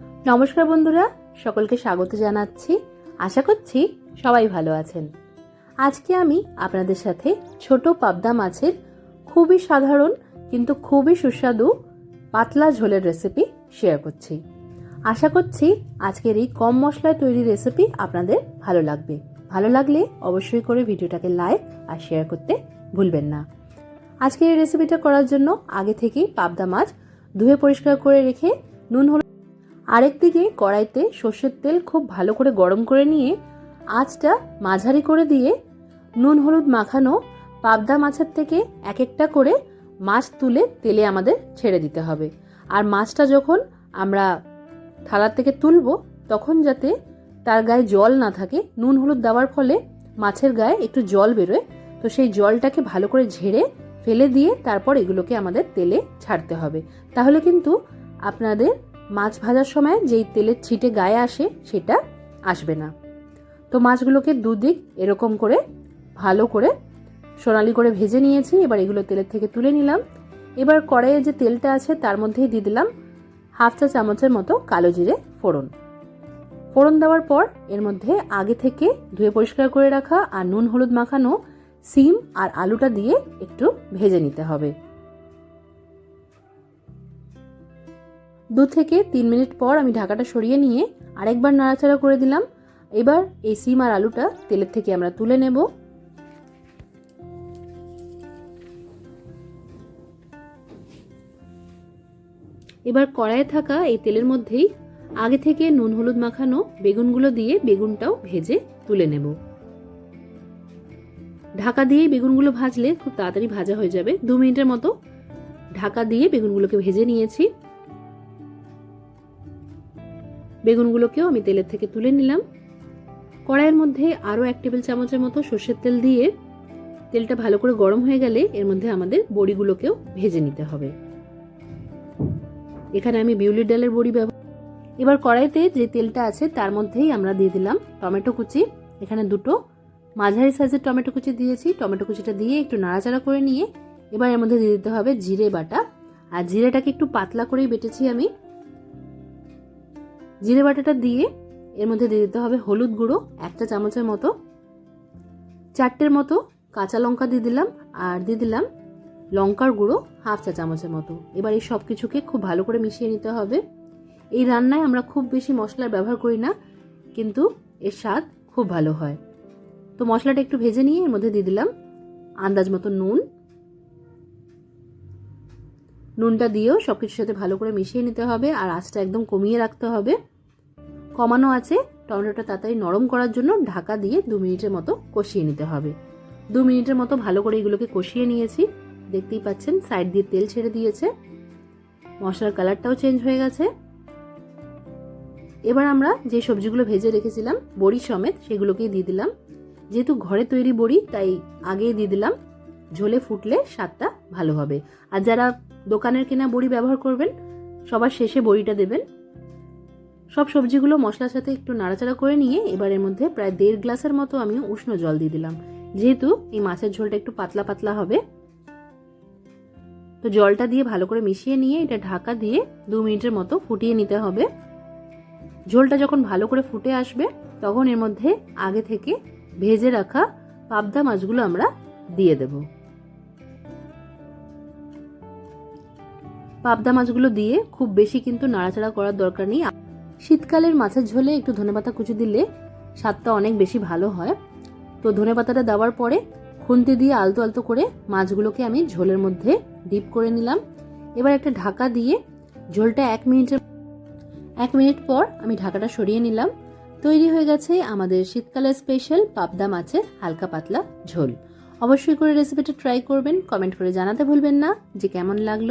নমস্কার বন্ধুরা, সকলকে স্বাগত জানাচ্ছি। আশা করছি সবাই ভালো আছেন। আজকে আমি আপনাদের সাথে ছোট পাবদা মাছের খুবই সাধারণ কিন্তু খুবই সুস্বাদু পাতলা ঝোলের রেসিপি শেয়ার করছি। আশা করছি আজকের এই কম মশলায় তৈরি রেসিপি আপনাদের ভালো লাগবে। ভালো লাগলে অবশ্যই করে ভিডিওটাকে লাইক আর শেয়ার করতে ভুলবেন না। আজকের এই রেসিপিটা করার জন্য আগে থেকেই পাবদা মাছ ধুয়ে পরিষ্কার করে রেখে নুন হলুদ আরেকদিকে কড়াইতে সর্ষের তেল খুব ভালো করে গরম করে নিয়ে আঁচটা মাঝারি করে দিয়ে নুন হলুদ মাখানো পাবদা মাছের থেকে এক একটা করে মাছ তুলে তেলে আমাদের ছেড়ে দিতে হবে। আর মাছটা যখন আমরা থালার থেকে তুলবো, তখন যাতে তার গায়ে জল না থাকে, নুন হলুদ দেওয়ার ফলে মাছের গায়ে একটু জল বেরোয়। তো সেই জলটাকে ভালো করে ঝেড়ে ফেলে দিয়ে তারপর এগুলোকে আমাদের তেলে ছাড়তে হবে। তাহলে কিন্তু আপনাদের মাছ ভাজার সময় যেই তেলের ছিটে গায়ে আসে, সেটা আসবে না। তো মাছগুলোকে দুদিক এরকম করে, ভালো করে সোনালি করে ভেজে নিয়েছি, এবার এগুলো তেলের থেকে তুলে নিলাম। এবার কড়াইয়ে যে তেলটা আছে, তার মধ্যেই দিয়ে দিলাম হাফ চা চামচের মতো কালো জিরে ফোড়ন। ফোড়ন দেওয়ার পর এর মধ্যে আগে থেকে ধুয়ে পরিষ্কার করে রাখা আর নুন হলুদ মাখানো সিম আর আলুটা দিয়ে একটু ভেজে নিতে হবে। দু থেকে তিন মিনিট পর আমি ঢাকাটা সরিয়ে নিয়ে আরেকবার নাড়াচাড়া করে দিলাম। এবার এই সিম আর আলুটা তেলের থেকে আমরা তুলে নেব। এবার কড়াইয়ে থাকা এই তেলের মধ্যেই আগে থেকে নুন, হলুদ মাখানো বেগুনগুলো দিয়ে বেগুনটাও ভেজে তুলে নেব। ঢাকা দিয়ে বেগুনগুলো ভাজলে খুব তাড়াতাড়ি ভাজা হয়ে যাবে। দু মিনিটের মতো ঢাকা দিয়ে বেগুনগুলোকে ভেজে নিয়েছি। বেগুনগুলোকেও আমি তেলের থেকে তুলে নিলাম। কড়াইয়ের মধ্যে আরও এক টেবিল চামচের মতো সর্ষের তেল দিয়ে তেলটা ভালো করে গরম হয়ে গেলে এর মধ্যে আমাদের বড়িগুলোকেও ভেজে নিতে হবে। এখানে আমি বিউলির ডালের বড়ি ব্যবহার এবার কড়াইতে যে তেলটা আছে তার মধ্যেই আমরা দিয়ে দিলাম টমেটো কুচি। এখানে দুটো মাঝারি সাইজের টমেটো কুচি দিয়েছি। টমেটো কুচিটা দিয়ে একটু নাড়াচাড়া করে নিয়ে এবার এর মধ্যে দিয়ে দিতে হবে জিরে বাটা। আর জিরেটাকে একটু পাতলা করেই বেটেছি আমি। জিরে বাটাটা দিয়ে এর মধ্যে দিয়ে দিতে হবে হলুদ গুঁড়ো, একটা চামচের মতো। চারটের মতো কাঁচা লঙ্কা দিয়ে দিলাম আর দিয়ে দিলাম লঙ্কার গুঁড়ো, হাফ চা চামচের মতো। এবার এই সব কিছুকে খুব ভালো করে মিশিয়ে নিতে হবে। এই রান্নায় আমরা খুব বেশি মশলার ব্যবহার করি না, কিন্তু এর স্বাদ খুব ভালো হয়। তো মশলাটা একটু ভেজে নিয়ে এর মধ্যে দিয়ে দিলাম আন্দাজ মতো নুন নুনটা দিয়েও সব কিছুর সাথে ভালো করে মিশিয়ে নিতে হবে আর আঁচটা একদম কমিয়ে রাখতে হবে। কমানো আছে, টমেটোটা তাড়াতাড়ি নরম করার জন্য ঢাকা দিয়ে দু মিনিটের মতো কষিয়ে নিতে হবে। দু মিনিটের মতো ভালো করে এগুলোকে কষিয়ে নিয়েছি। দেখতেই পাচ্ছেন, সাইড দিয়ে তেল ছেড়ে দিয়েছে। মশলার কালারটাও চেঞ্জ হয়ে গেছে। এবার আমরা যে সবজিগুলো ভেজে রেখেছিলাম, বড়ি সমেত সেগুলোকেই দিয়ে দিলাম। যেহেতু ঘরে তৈরি বড়ি, তাই আগেই দিয়ে দিলাম। ঝোলে ফুটলে স্বাদটা ভালো হবে। আর যারা দোকানের কেনা বড়ি ব্যবহার করবেন, সবার শেষে বড়িটা দেবেন। সব সবজিগুলো মশলার সাথে একটু নাড়াচাড়া করে নিয়ে এবার এর মধ্যে প্রায় দেড় গ্লাসের মতো আমি উষ্ণ জল দিয়ে দিলাম। যেহেতু এই মাছের ঝোলটা একটু পাতলা পাতলা হবে, তো জলটা দিয়ে ভালো করে মিশিয়ে নিয়ে এটা ঢাকা দিয়ে দু মিনিটের মতো ফুটিয়ে নিতে হবে। ঝোলটা যখন ভালো করে ফুটে আসবে, তখন এর মধ্যে আগে থেকে ভেজে রাখা পাবদা মাছগুলো আমরা দিয়ে দেব। পাবদা মাছগুলো দিয়ে খুব বেশি কিন্তু নাড়াচাড়া করার দরকার নেই। শীতকালের মাছের ঝোলে একটু ধনেপাতা কুচি দিলে স্বাদটা অনেক বেশি ভালো হয়। তো ধনেপাতাটা দেওয়ার পরে খুন্তি দিয়ে আলতো আলতো করে মাছগুলোকে আমি ঝোলের মধ্যে ডিপ করে নিলাম। এবার একটা ঢাকা দিয়ে ঝোলটা এক মিনিটের এক মিনিট পর আমি ঢাকাটা সরিয়ে নিলাম। তৈরি হয়ে গেছে আমাদের শীতকালের স্পেশাল পাবদা মাছের হালকা পাতলা ঝোল। অবশ্যই করে রেসিপিটা ট্রাই করবেন, কমেন্ট করে জানাতে ভুলবেন না যে কেমন লাগল।